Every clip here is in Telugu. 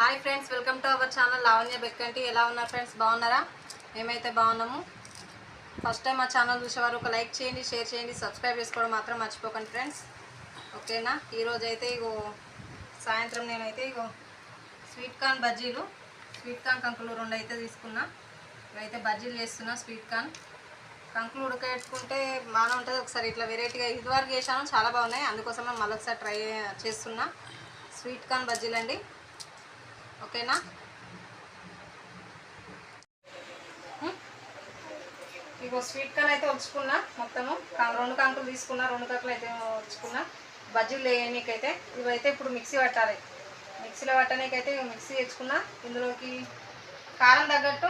Hi friends welcome to our channel Lavanya Bekkanti ఎలా ఉన్నారు ఫ్రెండ్స్? బాగున్నారా? మేమైతే బాగున్నాము. ఫస్ట్ టైం మా ఛానల్ చూసేవారు ఒక లైక్ చేయండి షేర్ చేయండి సబ్స్క్రైబ్ చేసుకోవడం మాత్రం మర్చిపోకండి ఫ్రెండ్స్. ఓకేనా? ఈరోజు అయితే ఇగో సాయంత్రం నేనైతే ఇగో స్వీట్ కార్న్ బజ్జీలు స్వీట్ కార్న్ కంకులు రెండు అయితే తీసుకున్నా. ఇవైతే బజ్జీలు చేస్తున్నా స్వీట్ కార్న్. కంకులు ఉడకబెట్టుకుంటే బాగానే ఉంటుంది. ఒకసారి ఇట్లా వెరైటీగా ఇదివరకు చేశాను చాలా బాగున్నాయి. అందుకోసం మళ్ళీ ఒకసారి ట్రై చేస్తున్నా. స్వీట్ కార్న్ బజ్జీలు అండి ఓకేనా? ఇగో స్వీట్ కార్న్ అయితే వచ్చుకున్నా మొత్తము. కా- రెండు కంకులు తీసుకున్నా రెండు కంకులు అయితే వచ్చుకున్నా బజ్జీలు లేనికైతే ఇవైతే ఇప్పుడు మిక్సీ పట్టాలి. మిక్సీలో పట్టనీకైతే మిక్సీ తెచ్చుకున్నా. ఇందులోకి కారం తగ్గట్టు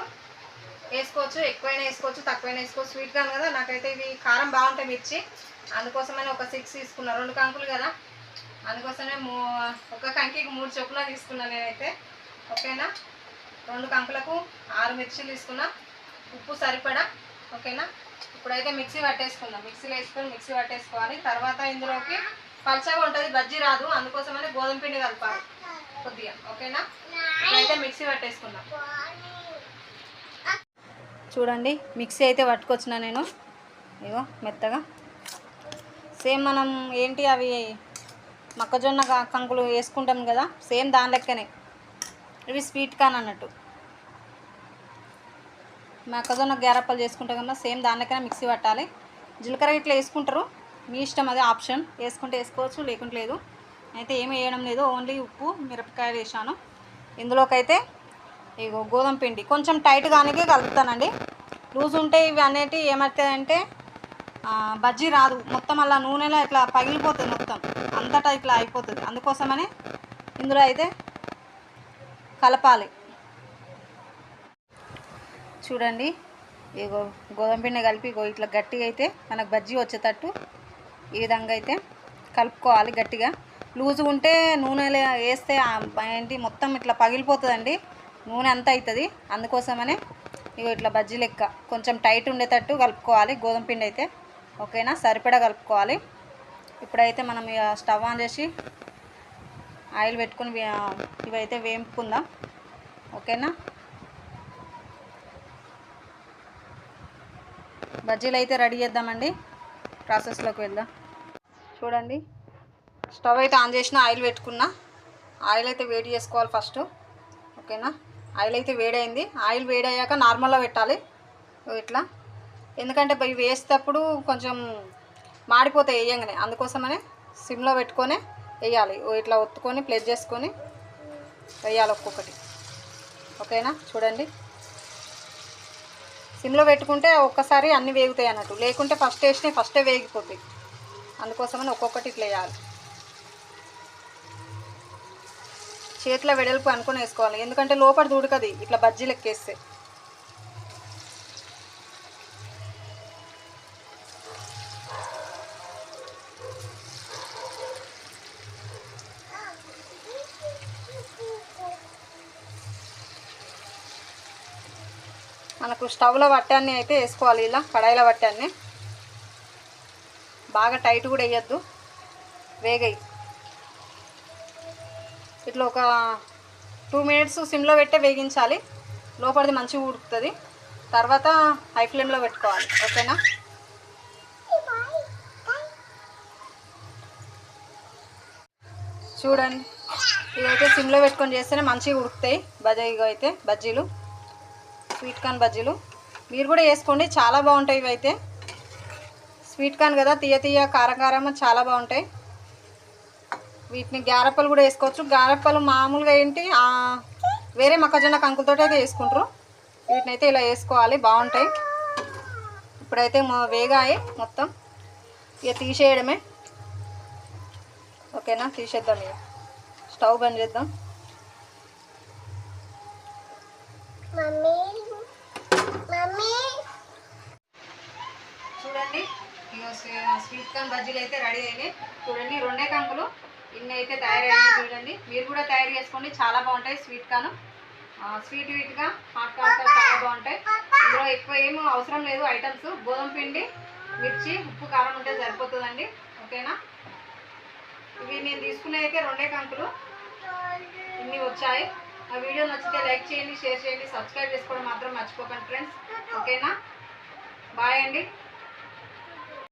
వేసుకోవచ్చు ఎక్కువైనా వేసుకోవచ్చు తక్కువైనా వేసుకోవచ్చు. స్వీట్ కాన్ కదా నాకైతే ఇవి కారం బాగుంటాయి మిర్చి. అందుకోసమని ఒక సిక్స్ తీసుకున్నా. రెండు కంకులు కదా. అందుకోసమే మూ ఒక కంకికి మూడు చొప్పున తీసుకున్నా నేనైతే. ఓకేనా? రెండు కంకులకు ఆరు మిర్చీలు తీసుకున్నా. ఉప్పు సరిపడా? ఓకేనా? ఇప్పుడైతే మిక్సీ పట్టేసుకుందాం. మిక్సీలో వేసుకొని మిక్సీ పట్టేసుకోవాలి. తర్వాత ఇందులోకి పలచగా ఉంటుంది బజ్జీ రాదు. అందుకోసమని గోధుమ పిండి కలపాలి కొద్దిగా. ఓకేనా? ఇప్పుడైతే మిక్సీ పట్టేసుకుందాం. చూడండి మిక్సీ అయితే పట్టుకొచ్చిన నేను. ఇగో మెత్తగా. సేమ్ మనం ఏంటి అవి? మొక్కజొన్న కంకులు వేసుకుంటాం కదా సేమ్ దాని లెక్కనే. ఇవి స్వీట్ కాన్ అన్నట్టు. మొక్కజొన్న గ్యారప్పలు చేసుకుంటాం కదా సేమ్ దానికైనా మిక్సీ పట్టాలి. జీలకర్ర ఇట్లా వేసుకుంటారు. మీ ఇష్టం అదే ఆప్షన్. వేసుకుంటే వేసుకోవచ్చు లేకుంటే లేదు. అయితే ఏమి వేయడం లేదు ఓన్లీ ఉప్పు మిరపకాయలు వేసాను ఇందులోకైతే ఇగో గోధుమ పిండి. కొంచెం టైట్గానే కలుపుతానండి. లూజ్ ఉంటే ఇవి అనేటివి ఏమవుతాయంటే బజ్జీ రాదు. మొత్తం అలా నూనెలో ఇట్లా పగిలిపోతుంది మొత్తం. అంతటా ఇట్లా అయిపోతుంది. అందుకోసమని ఇందులో అయితే కలపాలి. చూడండి ఇగో గోధుమ పిండి కలిపి ఇగో ఇట్లా గట్టిగా అయితే మనకు బజ్జీ వచ్చేటట్టు ఈ విధంగా అయితే కలుపుకోవాలి గట్టిగా. లూజుగా ఉంటే నూనెలో వేస్తే ఏంటి మొత్తం ఇట్లా పగిలిపోతుందండి. నూనె అంతా అవుతుంది అందుకోసమనే ఇగో ఇట్లా బజ్జీ లెక్క కొంచెం టైట్ ఉండేటట్టు కలుపుకోవాలి గోధుమ పిండి అయితే. ఓకేనా? సరిపడా కలుపుకోవాలి. ఇప్పుడైతే మనం ఇక స్టవ్ ఆన్ చేసి ఆయిల్ పెట్టుకుని ఇవైతే వేపుకుందాం. ఓకేనా? బజ్జీలు అయితే రెడీ చేద్దామండి. ప్రాసెస్లోకి వెళ్దాం. చూడండి. స్టవ్ అయితే ఆన్ చేసిన ఆయిల్ పెట్టుకున్నా. ఆయిల్ అయితే వేడి చేసుకోవాలి ఫస్ట్. ఓకేనా? ఆయిల్ అయితే వేడైంది. ఆయిల్ వేడయ్యాక నార్మల్గా పెట్టాలి. ఇట్లా. ఎందుకంటే ఇవి వేసేటప్పుడు కొంచెం మాడిపోతాయి వేయంగానే. అందుకోసమనే సిమ్లో పెట్టుకొని వేయాలి. ఓ ఇట్లా ఒత్తుకొని ప్లేస్ చేసుకొని వేయాలి ఒక్కొక్కటి. ఓకేనా? చూడండి. సిమ్లో పెట్టుకుంటే ఒక్కసారి అన్నీ వేగుతాయి అన్నట్టు. లేకుంటే ఫస్ట్ వేసినాయి ఫస్టే వేగిపోతాయి. అందుకోసమని ఒక్కొక్కటి ఇట్లా వేయాలి. చేతిలో వెడల్పు అనుకుని వేసుకోవాలి. ఎందుకంటే లోపల దూడకది. ఇట్లా బజ్జీలు ఎక్కేస్తే మనకు స్టవ్లో పట్టాన్ని అయితే వేసుకోవాలి ఇలా కడాయిలో పట్టాన్ని బాగా టైట్ కూడా వేయద్దు వేగాయి. ఇట్లా ఒక టూ మినిట్స్ సిమ్లో పెట్టే వేగించాలి లోపలిది మంచిగా ఉడుకుతుంది. తర్వాత హై ఫ్లేమ్లో పెట్టుకోవాలి ఓకేనా? చూడండి ఇదైతే సిమ్లో పెట్టుకొని చేస్తేనే మంచిగా ఉడుకుతాయి బజాయిగా అయితే బజ్జీలు. స్వీట్ కార్న్ బజ్జీలు. మీరు కూడా వేసుకోండి చాలా బాగుంటాయి ఇవైతే స్వీట్ కార్న్ కదా తీయ తీయ కారం కారం చాలా బాగుంటాయి. వీటిని గారప్పలు కూడా వేసుకోవచ్చు. గారప్పలు మామూలుగా ఏంటి వేరే మొక్కజొన్న కంకులతో అయితే వేసుకుంటారు. వీటిని అయితే ఇలా వేసుకోవాలి బాగుంటాయి. ఇప్పుడైతే మా వేగాయి మొత్తం. ఇక తీసేయడమే. ఓకేనా? తీసేద్దాం ఇక. స్టవ్ బంద్ చేద్దాం చూడండి ఇగో స్వీ- స్వీట్ కార్న్ బజ్జీలు అయితే రెడీ అయినాయి. చూడండి రెండే కంకులు. ఇన్ని అయితే తయారయ్యాయి చూడండి. మీరు కూడా తయారు చేసుకోండి. చాలా బాగుంటాయి స్వీట్ కార్న్ స్వీట్ వీట్గా హాట్ కార్న్తో చాలా బాగుంటాయి. ఇందులో ఎక్కువ ఏమీ అవసరం లేదు ఐటమ్స్. గోధుమ పిండి మిర్చి ఉప్పు కారం ఉంటే సరిపోతుందండి. ఓకేనా? ఇవి నేను తీసుకునే అయితే రెండే కంకులు. ఇన్ని వచ్చాయి. ఆ వీడియో నచ్చితే లైక్ చేయండి షేర్ చేయండి సబ్స్క్రైబ్ చేసుకోవడం మాత్రం మర్చిపోకండి ఫ్రెండ్స్. ఓకేనా? బాయ్ అండి.